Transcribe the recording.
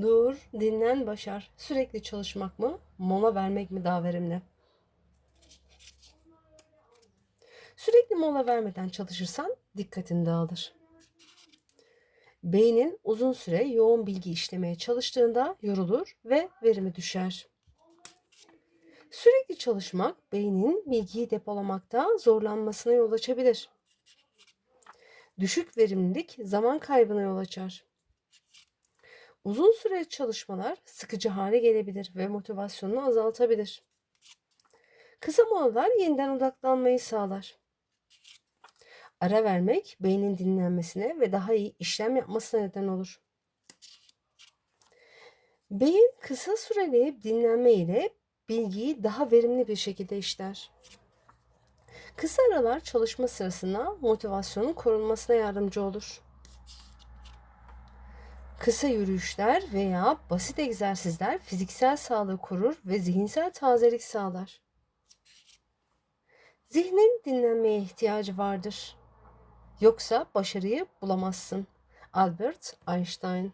Dur, dinlen, başar. Sürekli çalışmak mı, mola vermek mi daha verimli? Sürekli mola vermeden çalışırsan dikkatin dağılır. Beynin uzun süre yoğun bilgi işlemeye çalıştığında yorulur ve verimi düşer. Sürekli çalışmak beynin bilgiyi depolamakta zorlanmasına yol açabilir. Düşük verimlilik zaman kaybına yol açar. Uzun süre çalışmalar sıkıcı hale gelebilir ve motivasyonunu azaltabilir. Kısa molalar yeniden odaklanmayı sağlar. Ara vermek beynin dinlenmesine ve daha iyi işlem yapmasına neden olur. Beyin kısa süreli dinlenme ile bilgiyi daha verimli bir şekilde işler. Kısa aralar çalışma sırasında motivasyonun korunmasına yardımcı olur. Kısa yürüyüşler veya basit egzersizler fiziksel sağlığı korur ve zihinsel tazelik sağlar. Zihnin dinlenmeye ihtiyacı vardır. Yoksa başarıyı bulamazsın. Albert Einstein